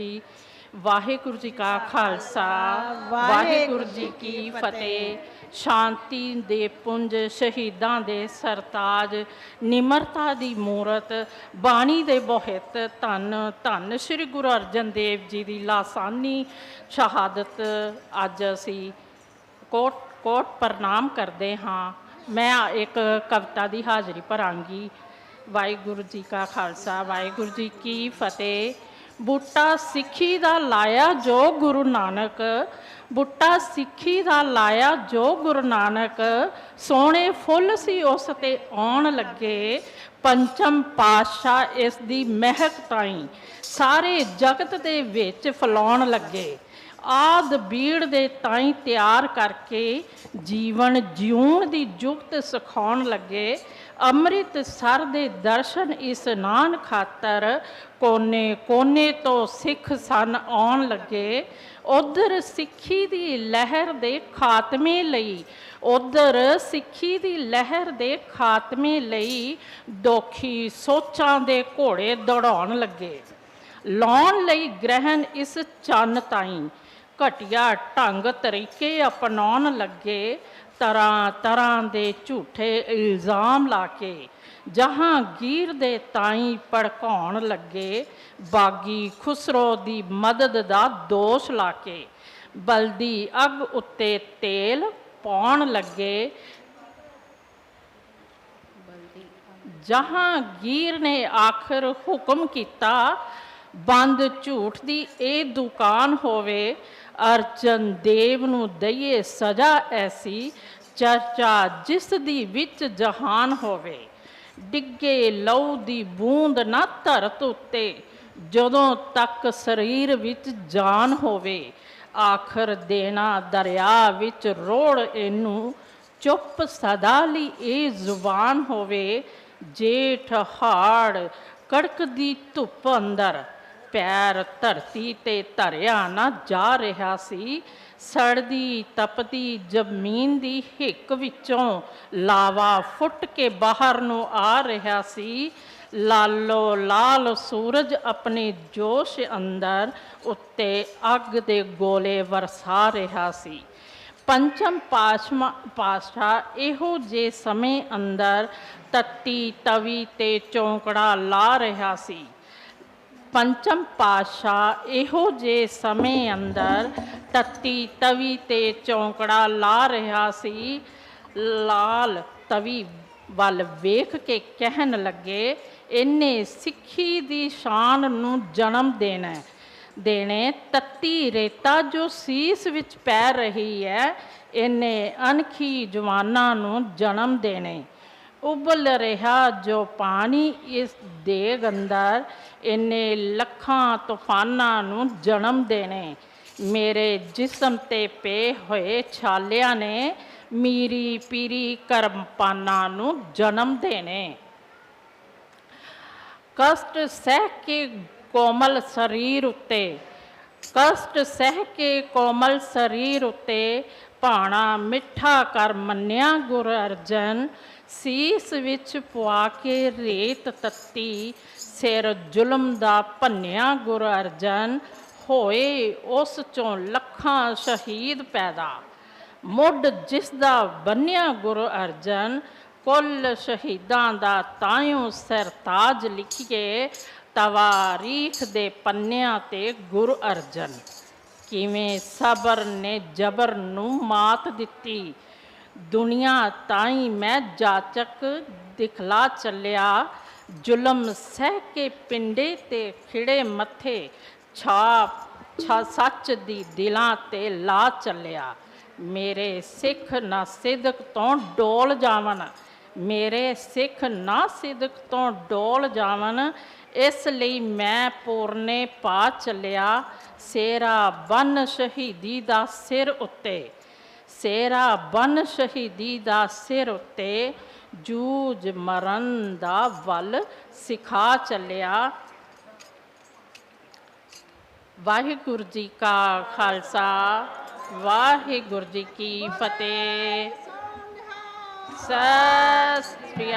ਜੀ। ਵਾਹਿਗੁਰੂ ਜੀ ਕਾ ਖਾਲਸਾ, ਵਾਹਿਗੁਰੂ ਜੀ ਕੀ ਫਤਿਹ। ਸ਼ਾਂਤੀ ਦੇ ਪੁੰਜ ਸ਼ਹੀਦਾਂ ਦੇ ਸਰਤਾਜ, ਨਿਮਰਤਾ ਦੀ ਮੂਰਤ, ਬਾਣੀ ਦੇ ਬੋਹਿਤ ਧੰਨ ਧੰਨ ਸ੍ਰੀ ਗੁਰੂ ਅਰਜਨ ਦੇਵ ਜੀ ਦੀ ਲਾਸਾਨੀ ਸ਼ਹਾਦਤ ਅੱਜ ਅਸੀਂ ਕੋਟ ਕੋਟ ਪ੍ਰਣਾਮ ਕਰਦੇ ਹਾਂ। ਮੈਂ ਇੱਕ ਕਵਿਤਾ ਦੀ ਹਾਜ਼ਰੀ ਭਰਾਂਗੀ। ਵਾਹਿਗੁਰੂ ਜੀ ਕਾ ਖਾਲਸਾ, ਵਾਹਿਗੁਰੂ ਜੀ ਕੀ ਫਤਿਹ। ਬੂਟਾ ਸਿੱਖੀ ਦਾ ਲਾਇਆ ਜੋ ਗੁਰੂ ਨਾਨਕ, ਬੂਟਾ ਸਿੱਖੀ ਦਾ ਲਾਇਆ ਜੋ ਗੁਰੂ ਨਾਨਕ, ਸੋਹਣੇ ਫੁੱਲ ਸੀ ਉਸ ਤੇ ਆਉਣ ਲੱਗੇ, ਪੰਚਮ ਪਾਤਸ਼ਾਹ ਇਸ ਦੀ ਮਹਿਕ ਤਾਈ ਸਾਰੇ ਜਗਤ ਦੇ ਵਿੱਚ ਫਲਾਉਣ ਲੱਗੇ। ਆਦ ਬੀੜ ਦੇ ਤਾਈ ਤਿਆਰ ਕਰਕੇ ਜੀਵਨ ਜਿਉਣ ਦੀ ਜੁਗਤ ਸਿਖਾਉਣ ਲੱਗੇ। ਅੰਮ੍ਰਿਤ ਸਰ ਦੇ ਦਰਸ਼ਨ ਇਸ ਨਾਨ ਖਾਤਰ ਕੋਨੇ ਕੋਨੇ ਤੋਂ ਸਿੱਖ ਸਨ ਆਉਣ ਲੱਗੇ। ਉਧਰ ਸਿੱਖੀ ਦੀ ਲਹਿਰ ਦੇ ਖਾਤਮੇ ਲਈ, ਉਧਰ ਸਿੱਖੀ ਦੀ ਲਹਿਰ ਦੇ ਖਾਤਮੇ ਲਈ ਦੋਖੀ ਸੋਚਾਂ ਦੇ ਘੋੜੇ ਦੌੜਾਉਣ ਲੱਗੇ। ਲਾਉਣ ਲਈ ਗ੍ਰਹਿਣ ਇਸ ਚੰਨ ਤਾਈਂ, ਘਟਿਆ ਢੰਗ ਤਰੀਕੇ ਅਪਣਾਉਣ ਲੱਗੇ। ਤਰ੍ਹਾਂ ਤਰ੍ਹਾਂ ਦੇ ਝੂਠੇ ਇਲਜ਼ਾਮ ਲਾ ਕੇ ਜਹਾਂਗੀਰ ਦੇ ਤਾਈ ਭੜਕਾਉਣ ਲੱਗੇ, ਬਾਗੀ ਖੁਸਰੋ ਦੀ ਮਦਦ ਦਾ ਦੋਸ਼ ਲਾ ਕੇ, ਬਲਦੀ ਅੱਗ ਉੱਤੇ ਤੇਲ ਪਾਉਣ ਲੱਗੇ। ਜਹਾਂਗੀਰ ਨੇ ਆਖਰ ਹੁਕਮ ਕੀਤਾ, ਬੰਦ ਝੂਠ ਦੀ ਇਹ ਦੁਕਾਨ ਹੋਵੇ ਅਰਜਨ ਦੇਵ ਨੂੰ ਦਈਏ ਸਜ਼ਾ ਐਸੀ, ਚਰਚਾ ਜਿਸ ਦੀ ਵਿੱਚ ਜਹਾਨ ਹੋਵੇ। ਡਿੱਗੇ ਲਹੂ ਦੀ ਬੂੰਦ ਨਾ ਧਰਤ ਉੱਤੇ, ਜਦੋਂ ਤੱਕ ਸਰੀਰ ਵਿੱਚ ਜਾਨ ਹੋਵੇ, ਆਖਰ ਦੇਣਾ ਦਰਿਆ ਵਿੱਚ ਰੋੜ ਇਹਨੂੰ, ਚੁੱਪ ਸਦਾ ਲਈ ਇਹ ਜ਼ੁਬਾਨ ਹੋਵੇ, ਜੇਠ ਹਾੜ ਕੜਕਦੀ ਧੁੱਪ ਅੰਦਰ। ਪੈਰ ਧਰਤੀ ਤੇ ਧਰਿਆ ਨਾ ਜਾ ਰਿਹਾ ਸੀ। ਸੜਦੀ ਤਪਦੀ ਜ਼ਮੀਨ ਦੀ ਹਿੱਕ ਵਿੱਚੋਂ ਲਾਵਾ ਫੁੱਟ ਕੇ ਬਾਹਰ ਨੂੰ ਆ ਰਿਹਾ ਸੀ। ਲਾਲੋ ਲਾਲ ਸੂਰਜ ਆਪਣੇ ਜੋਸ਼ ਅੰਦਰ ਉੱਤੇ ਅੱਗ ਦੇ ਗੋਲੇ ਵਰਸਾ ਰਿਹਾ ਸੀ। ਪੰਚਮ ਪਾਸ਼ਮਾ ਪਾਸ਼ਾ ਇਹੋ ਜੇ ਸਮੇਂ ਅੰਦਰ ਤੱਤੀ ਤਵੀ ਤੇ ਚੌਂਕੜਾ ਲਾ ਰਿਹਾ ਸੀ। ਪੰਚਮ ਪਾਸ਼ਾ ਇਹੋ ਜੇ ਸਮੇਂ ਅੰਦਰ ਤੱਤੀ ਤਵੀ ਤੇ ਚੌਂਕੜਾ ਲਾ ਰਿਹਾ ਸੀ, ਲਾਲ ਤਵੀ ਵੱਲ ਵੇਖ ਕੇ ਕਹਿਣ ਲੱਗੇ, ਇਹਨੇ ਸਿੱਖੀ ਦੀ ਸ਼ਾਨ ਨੂੰ ਜਨਮ ਦੇਣਾ ਦੇਣੇ ਤੱਤੀ ਰੇਤਾ ਜੋ ਸੀਸ ਵਿੱਚ ਪੈ ਰਹੀ ਹੈ, ਇਹਨੇ ਅਣਖੀ ਜਵਾਨਾਂ ਨੂੰ ਜਨਮ ਦੇਣੇ। ਉਬਲ ਰਿਹਾ ਜੋ ਪਾਣੀ ਇਸ ਦੇਗ ਅੰਦਰ ਇਹਨੇ ਲੱਖਾਂ ਤੂਫਾਨਾਂ ਨੂੰ ਜਨਮ ਦੇਣੇ। ਮੇਰੇ ਜਿਸਮ ਤੇ ਪੇ ਹੋਏ ਛਾਲਿਆਂ ਨੇ ਮੀਰੀ ਪੀਰੀ ਕਰਮਪਾਨਾਂ ਨੂੰ ਜਨਮ ਦੇਣੇ। ਕਸ਼ਟ ਸਹਿ ਕੇ ਕੋਮਲ ਸਰੀਰ ਉੱਤੇ, ਕਸ਼ਟ ਸਹਿ ਕੇ ਕੋਮਲ ਸਰੀਰ ਉੱਤੇ ਭਾਣਾ ਮਿੱਠਾ ਕਰ ਮੰਨਿਆ ਗੁਰ ਅਰਜਨ ਸੀਸ ਵਿੱਚ ਪਵਾ ਕੇ ਰੇਤ ਤੱਤੀ, ਸਿਰ ਜ਼ੁਲਮ ਦਾ ਭੰਨਿਆ ਗੁਰ ਅਰਜਨ, ਹੋਏ ਉਸ ਚੋਂ ਲੱਖਾਂ ਸ਼ਹੀਦ ਪੈਦਾ। ਮੁੱਢ ਜਿਸ ਦਾ ਬੰਨਿਆ ਗੁਰ ਅਰਜਨ, ਕੁੱਲ ਸ਼ਹੀਦਾਂ ਦਾ ਤਾਇਓ ਸਰਤਾਜ ਲਿਖੀਏ ਤਵਾਰੀਖ ਦੇ ਪੰਨਿਆਂ ਤੇ ਗੁਰ ਅਰਜਨ। ਕਿਵੇਂ ਸਬਰ ਨੇ ਜਬਰ ਨੂੰ ਮਾਤ ਦਿੱਤੀ ਦੁਨੀਆ ਤਾਈ ਮੈਂ ਜਾਚਕ ਦਿਖਲਾ ਚੱਲਿਆ। ਜ਼ੁਲਮ ਸਹਿ ਕੇ ਪਿੰਡੇ ਤੇ ਖਿੜੇ ਮੱਥੇ, ਛਾਪ, ਛਾ ਸੱਚ ਦੀ ਦਿਲਾਂ ਤੇ ਲਾ ਚੱਲਿਆ। ਮੇਰੇ ਸਿੱਖ ਨਾ ਸਿਦਕ ਤੋਂ ਡੋਲ ਜਾਵਨ ਮੇਰੇ ਸਿੱਖ ਨਾ ਸਿਦਕ ਤੋਂ ਡੋਲ ਜਾਵਨ ਇਸ ਲਈ ਮੈਂ ਪੂਰਨੇ ਪਾ ਚੱਲਿਆ। ਸੇਰਾ ਬਨ ਸ਼ਹੀਦੀ ਦਾ ਸਿਰ ਉੱਤੇ ਸੇਰਾ ਬਨ ਸ਼ਹੀਦੀ ਦਾ ਸਿਰ ਉੱਤੇ, ਜੂਝ ਮਰਨ ਦਾ ਵੱਲ ਸਿਖਾ ਚੱਲਿਆ। ਵਾਹਿਗੁਰੂ ਜੀ ਕਾ ਖਾਲਸਾ, ਵਾਹਿਗੁਰੂ ਜੀ ਕੀ ਫਤਿਹ। ਸਤਿ ਸ੍ਰੀ